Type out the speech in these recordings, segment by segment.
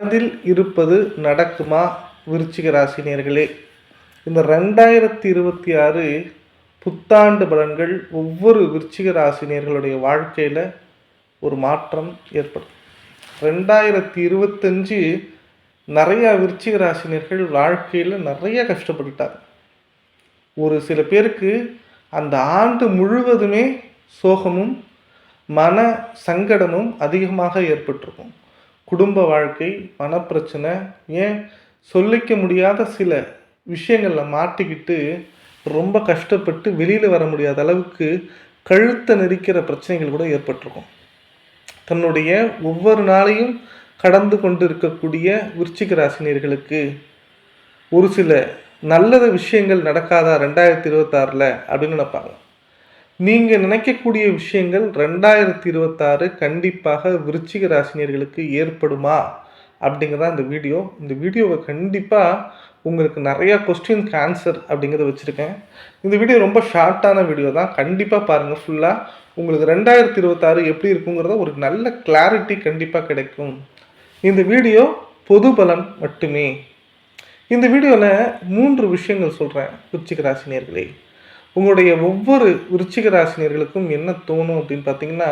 மனதில் இருப்பது நடக்குமா? விருச்சிக ராசினியர்களே இந்த ரெண்டாயிரத்தி இருபத்தி ஆறு புத்தாண்டு பலன்கள் ஒவ்வொரு விருச்சிக ராசினியர்களுடைய வாழ்க்கையில் ஒரு மாற்றம் ஏற்படும். ரெண்டாயிரத்தி இருபத்தஞ்சு நிறையா விருச்சிக ராசினியர்கள் வாழ்க்கையில் நிறைய கஷ்டப்பட்டுட்டாங்க. ஒரு சில பேருக்கு அந்த ஆண்டு முழுவதுமே சோகமும் மன சங்கடமும் அதிகமாக ஏற்பட்டிருக்கும். குடும்ப வாழ்க்கை மனப்பிரச்சனை ஏன் சொல்லிக்க முடியாத சில விஷயங்களில் மாட்டிக்கிட்டு ரொம்ப கஷ்டப்பட்டு வெளியில் வர முடியாத அளவுக்கு கழுத்தை நெரிக்கிற பிரச்சனைகள் கூட ஏற்பட்டிருக்கும். தன்னுடைய ஒவ்வொரு நாளையும் கடந்து கொண்டு இருக்கக்கூடிய விருச்சிக ராசினியர்களுக்கு ஒரு சில நல்லது விஷயங்கள் நடக்காதா ரெண்டாயிரத்தி இருபத்தாறில் அப்படின்னு நினைப்பாங்க. நீங்கள் நினைக்கக்கூடிய விஷயங்கள் ரெண்டாயிரத்தி இருபத்தாறு கண்டிப்பாக விருச்சிக ராசினியர்களுக்கு ஏற்படுமா? அப்படிங்கிறதா இந்த வீடியோ. இந்த வீடியோவை கண்டிப்பாக உங்களுக்கு நிறையா கொஸ்டின்ஸ்க்கு ஆன்சர் அப்படிங்கிறத வச்சுருக்கேன். இந்த வீடியோ ரொம்ப ஷார்ட்டான வீடியோ தான். கண்டிப்பாக பாருங்கள் ஃபுல்லாக உங்களுக்கு ரெண்டாயிரத்தி இருபத்தாறு எப்படி இருக்குங்கிறத ஒரு நல்ல கிளாரிட்டி கண்டிப்பாக கிடைக்கும். இந்த வீடியோ பொது பலன் மட்டுமே. இந்த வீடியோவில் மூன்று விஷயங்கள் சொல்கிறேன் விருச்சிக ராசினியர்களே. உங்களுடைய ஒவ்வொரு விருச்சிக ராசினியர்களுக்கும் என்ன தோணும் அப்படின்னு பார்த்தீங்கன்னா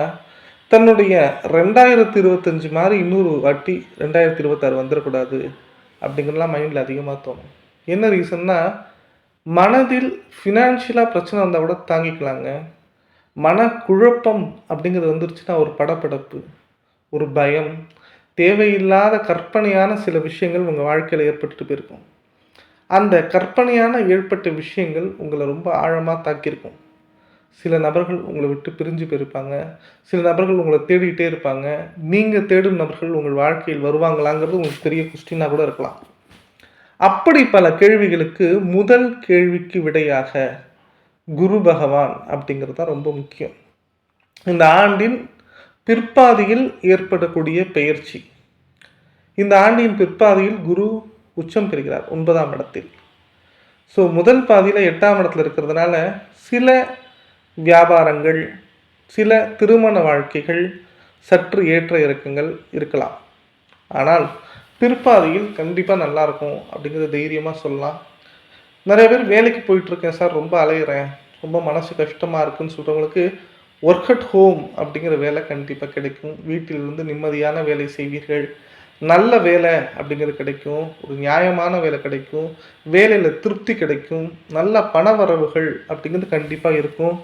தன்னுடைய ரெண்டாயிரத்தி இருபத்தஞ்சி மாதிரி இன்னொரு வாட்டி ரெண்டாயிரத்தி இருபத்தாறு வந்துடக்கூடாது அப்படிங்கிறலாம் மைண்டில் அதிகமாக தோணும். என்ன ரீசன்னா மனதில் ஃபினான்ஷியலாக பிரச்சனை வந்தால் கூட தாங்கிக்கலாங்க. மனக்குழப்பம் அப்படிங்கிறது வந்துருச்சுன்னா ஒரு படப்படப்பு ஒரு பயம் தேவையில்லாத கற்பனையான சில விஷயங்கள் உங்கள் வாழ்க்கையில் ஏற்பட்டுட்டு போயிருக்கும். அந்த கற்பனையான ஏற்பட்ட விஷயங்கள் உங்களை ரொம்ப ஆழமாக தாக்கியிருக்கும். சில நபர்கள் உங்களை விட்டு பிரிஞ்சு போயிருப்பாங்க. சில நபர்கள் உங்களை தேடிக்கிட்டே இருப்பாங்க. நீங்கள் தேடும் நபர்கள் உங்கள் வாழ்க்கையில் வருவாங்களாங்கிறது உங்களுக்கு பெரிய கொஸ்டினாக கூட இருக்கலாம். அப்படி பல கேள்விகளுக்கு முதல் கேள்விக்கு விடையாக குரு பகவான் அப்படிங்கிறது தான் ரொம்ப முக்கியம். இந்த ஆண்டின் பிற்பாதியில் ஏற்படக்கூடிய பெயர்ச்சி. இந்த ஆண்டின் பிற்பாதியில் குரு உச்சம் பெறுகிறார் ஒன்பதாம் இடத்தில். ஸோ முதல் பாதியில் எட்டாம் இடத்துல இருக்கிறதுனால சில வியாபாரங்கள் சில திருமண வாழ்க்கைகள் சற்று ஏற்ற இறக்கங்கள் இருக்கலாம். ஆனால் பிற்பாதியில் கண்டிப்பாக நல்லாயிருக்கும் அப்படிங்கிறத தைரியமாக சொல்லலாம். நிறைய பேர் வேலைக்கு போயிட்டுருக்கேன் சார் ரொம்ப அலையிறேன் ரொம்ப மனசு கஷ்டமாக இருக்குன்னு சொல்கிறவங்களுக்கு ஒர்க் அட் ஹோம் அப்படிங்கிற வேலை கண்டிப்பாக கிடைக்கும். வீட்டிலிருந்து நிம்மதியான வேலை செய்வீர்கள். நல்ல வேலை அப்படிங்கிறது கிடைக்கும் ஒரு நியாயமான வேலை கிடைக்கும் வேலையில் திருப்தி கிடைக்கும் நல்ல பண வரவுகள் அப்படிங்கிறது கண்டிப்பாக இருக்கும்.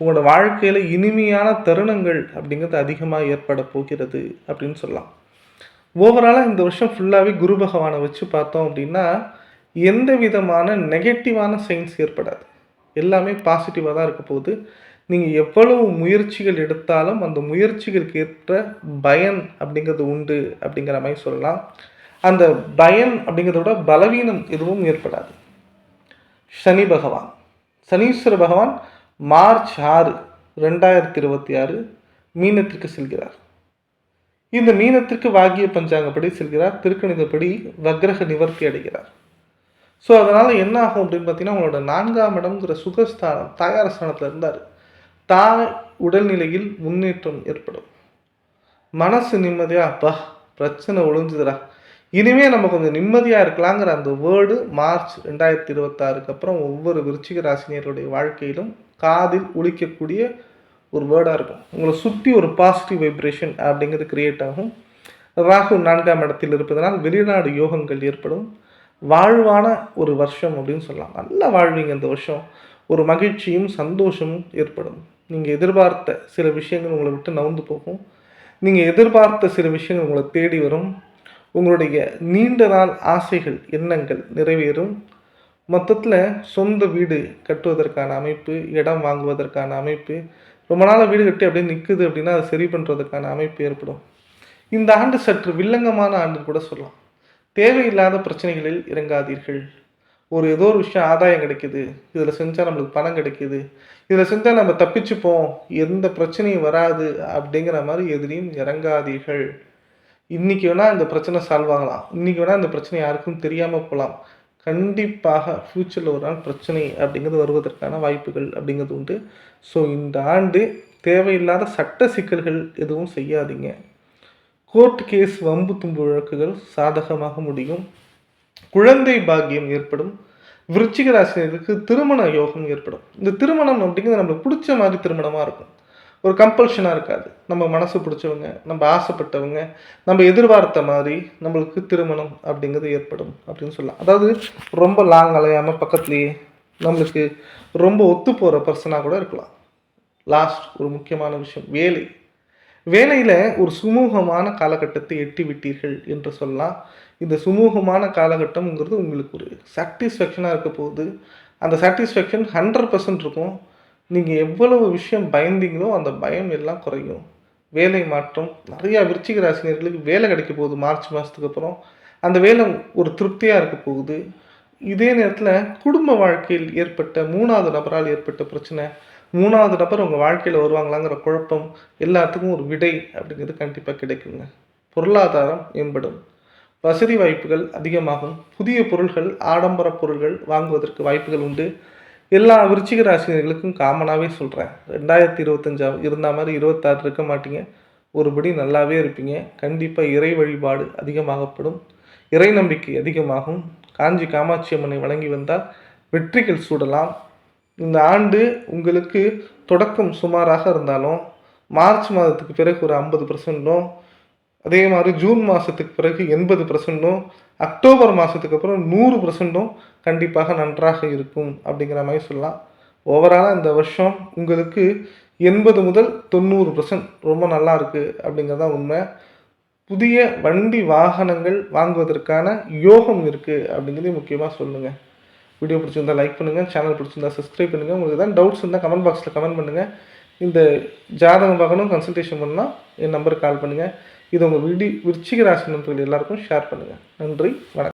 உங்களோட வாழ்க்கையில் இனிமையான தருணங்கள் அப்படிங்கிறது அதிகமாக ஏற்பட போகிறது அப்படின்னு சொல்லலாம். ஓவராலாக இந்த வருஷம் ஃபுல்லாகவே குரு பகவானை வச்சு பார்த்தோம் அப்படின்னா எந்த விதமான நெகட்டிவான சைன்ஸ் ஏற்படாது. எல்லாமே பாசிட்டிவாக தான் இருக்க போகுது. நீங்கள் எவ்வளவு முயற்சிகள் எடுத்தாலும் அந்த முயற்சிகளுக்கு ஏற்ற பயன் அப்படிங்கிறது உண்டு அப்படிங்கிற மாதிரி சொல்லலாம். அந்த பயன் அப்படிங்கிறத விட பலவீனம் எதுவும் ஏற்படாது. சனி பகவான். சனீஸ்வர பகவான் மார்ச் ஆறு ரெண்டாயிரத்தி இருபத்தி ஆறு மீனத்திற்கு செல்கிறார். இந்த மீனத்திற்கு வாகிய பஞ்சாங்கப்படி செல்கிறார். திருக்கணிதப்படி வக்ரக நிவர்த்தி அடைகிறார். ஸோ அதனால் என்ன ஆகும் அப்படின்னு பார்த்தீங்கன்னா உங்களோட நான்காம் இடம்ங்கிற சுகஸ்தானம் தாயார் ஸ்தானத்தில் இருந்தார். தாய் உடல்நிலையில் முன்னேற்றம் ஏற்படும். மனசு நிம்மதியாக அப்பா பிரச்சனை ஒழிஞ்சுதுடா இனிமே நம்ம கொஞ்சம் நிம்மதியாக இருக்கலாங்கிற அந்த வேர்டு மார்ச் ரெண்டாயிரத்தி இருபத்தாறுக்கு அப்புறம் ஒவ்வொரு விருச்சிக ராசினியருடைய வாழ்க்கையிலும் காதில் ஒழிக்கக்கூடிய ஒரு வேர்டாக இருக்கும். உங்களை சுற்றி ஒரு பாசிட்டிவ் வைப்ரேஷன் அப்படிங்கிறது கிரியேட் ஆகும். ராகு நான்காம் இடத்தில் இருப்பதனால் வெளிநாடு யோகங்கள் ஏற்படும். வாழ்வான ஒரு வருஷம் அப்படின்னு சொல்லலாம். நல்லா வாழ்வீங்க இந்த வருஷம். ஒரு மகிழ்ச்சியும் சந்தோஷமும் ஏற்படும். நீங்கள் எதிர்பார்த்த சில விஷயங்கள் உங்களை விட்டு நவுந்து போகும். நீங்கள் எதிர்பார்த்த சில விஷயங்கள் உங்களை தேடி வரும். உங்களுடைய நீண்ட நாள் ஆசைகள் எண்ணங்கள் நிறைவேறும். மொத்தத்தில் சொந்த வீடு கட்டுவதற்கான அமைப்பு இடம் வாங்குவதற்கான அமைப்பு ரொம்ப நாள் வீடு கட்டி அப்படியே நிற்குது அப்படின்னா அதை சரி பண்ணுறதுக்கான அமைப்பு ஏற்படும். இந்த ஆண்டு சற்று வில்லங்கமான ஆண்டு கூட சொல்லலாம். தேவையில்லாத பிரச்சனைகளில் இறங்காதீர்கள். ஒரு ஏதோ ஒரு விஷயம் ஆதாயம் கிடைக்குது. இதில் செஞ்சால் நம்மளுக்கு பணம் கிடைக்குது. இதில் செஞ்சால் நம்ம தப்பிச்சுப்போம். எந்த பிரச்சனையும் வராது அப்படிங்கிற மாதிரி எதிரையும் இறங்காதீர்கள். இன்றைக்கி வேணால் இந்த பிரச்சனை சால்வ் ஆகலாம். இன்றைக்கி வேணால் இந்த பிரச்சனை யாருக்கும் தெரியாமல் போகலாம் கண்டிப்பாக ஃப்யூச்சரில் ஒரு நாள் பிரச்சனை அப்படிங்கிறது வருவதற்கான வாய்ப்புகள் அப்படிங்கிறது உண்டு. ஸோ இந்த ஆண்டு தேவையில்லாத சட்ட சிக்கல்கள் எதுவும் செய்யாதீங்க. கோர்ட் கேஸ் வம்பு தும்பு வழக்குகள் சாதகமாக முடியும். குழந்தை பாக்கியம் ஏற்படும். விருச்சிக ராசினருக்கு திருமண யோகம் ஏற்படும். இந்த திருமணம் அப்படிங்கிறது நம்மளுக்கு பிடிச்ச மாதிரி திருமணமாக இருக்கும். ஒரு கம்பல்ஷனாக இருக்காது. நம்ம மனசு பிடிச்சவங்க நம்ம ஆசைப்பட்டவங்க நம்ம எதிர்பார்த்த மாதிரி நம்மளுக்கு திருமணம் அப்படிங்கிறது ஏற்படும் அப்படின்னு சொல்லலாம். அதாவது ரொம்ப லாங் அலையாமல் பக்கத்துலேயே நம்மளுக்கு ரொம்ப ஒத்து போகிற பர்சனாக கூட இருக்கலாம். லாஸ்ட் ஒரு முக்கியமான விஷயம் வேலை. வேலையில் ஒரு சுமூகமான காலகட்டத்தை எட்டி விட்டீர்கள் என்று சொல்லலாம். இந்த சுமூகமான காலகட்டம்ங்கிறது உங்களுக்கு ஒரு சாட்டிஸ்ஃபேக்ஷனாக இருக்க போகுது. அந்த சாட்டிஸ்ஃபேக்ஷன் ஹண்ட்ரட் பர்சன்ட் இருக்கும். நீங்கள் எவ்வளவு விஷயம் பயந்தீங்களோ அந்த பயம் எல்லாம் குறையும். வேலை மாற்றம். நிறையா விருச்சிக ராசினியர்களுக்கு வேலை கிடைக்க போகுது மார்ச் மாதத்துக்கு அப்புறம். அந்த வேலை ஒரு திருப்தியாக இருக்க போகுது. இதே நேரத்தில் குடும்ப வாழ்க்கையில் ஏற்பட்ட மூணாவது நபரால் ஏற்பட்ட பிரச்சனை. மூணாவது நபர் உங்கள் வாழ்க்கையில் வருவாங்களாங்கிற குழப்பம் எல்லாத்துக்கும் ஒரு விடை அப்படிங்கிறது கண்டிப்பாக கிடைக்குங்க. பொருளாதாரம் மேம்படும். வசதி வாய்ப்புகள் அதிகமாகும். புதிய பொருள்கள் ஆடம்பர பொருள்கள் வாங்குவதற்கு வாய்ப்புகள் உண்டு. எல்லா விருச்சிக ராசினர்களுக்கும் காமனாகவே சொல்கிறேன் ரெண்டாயிரத்தி இருபத்தஞ்சாம் இருந்தால் மாதிரி இருபத்தாறு இருக்க மாட்டீங்க. ஒருபடி நல்லாவே இருப்பீங்க. கண்டிப்பாக இறை வழிபாடு அதிகமாகப்படும். இறை நம்பிக்கை அதிகமாகும். காஞ்சி காமாட்சி அம்மனை வழங்கி வந்தால் வெற்றிகள் சூடலாம். இந்த ஆண்டு உங்களுக்கு தொடக்கம் சுமாராக இருந்தாலும் மார்ச் மாதத்துக்கு பிறகு ஒரு ஐம்பது பர்சன்ட்டும் அதே மாதிரி ஜூன் மாதத்துக்கு பிறகு எண்பது பர்சன்ட்டும் அக்டோபர் மாதத்துக்கு அப்புறம் நூறு பர்சன்ட்டும் கண்டிப்பாக நன்றாக இருக்கும் அப்படிங்கிற மாதிரி சொல்லலாம். ஓவராலாக இந்த வருஷம் உங்களுக்கு எண்பது முதல் தொண்ணூறு பர்சன்ட் ரொம்ப நல்லா இருக்குது அப்படிங்கிறது தான் உண்மை. புதிய வண்டி வாகனங்கள் வாங்குவதற்கான யோகம் இருக்குது அப்படிங்கிறதையும் முக்கியமாக சொல்லுங்கள் வீடியோ பிடிச்சிருந்தா லைக் பண்ணுங்கள் சேனல் பிடிச்சிருந்தா சப்ஸ்கிரைப் பண்ணுங்கள் உங்களுக்கு ஏதாவது டவுட்ஸ் இருந்தால் கமெண்ட் பாக்ஸில் கமெண்ட் பண்ணுங்கள் இந்த ஜாதகம் பார்க்கணும் கன்சல்டேஷன் பண்ணால் என் நம்பருக்கு கால் பண்ணுங்கள் இது உங்கள் விடி விருச்சிக ராசி நண்பர்கள் எல்லாருக்கும் ஷேர் பண்ணுங்கள் நன்றி வணக்கம்.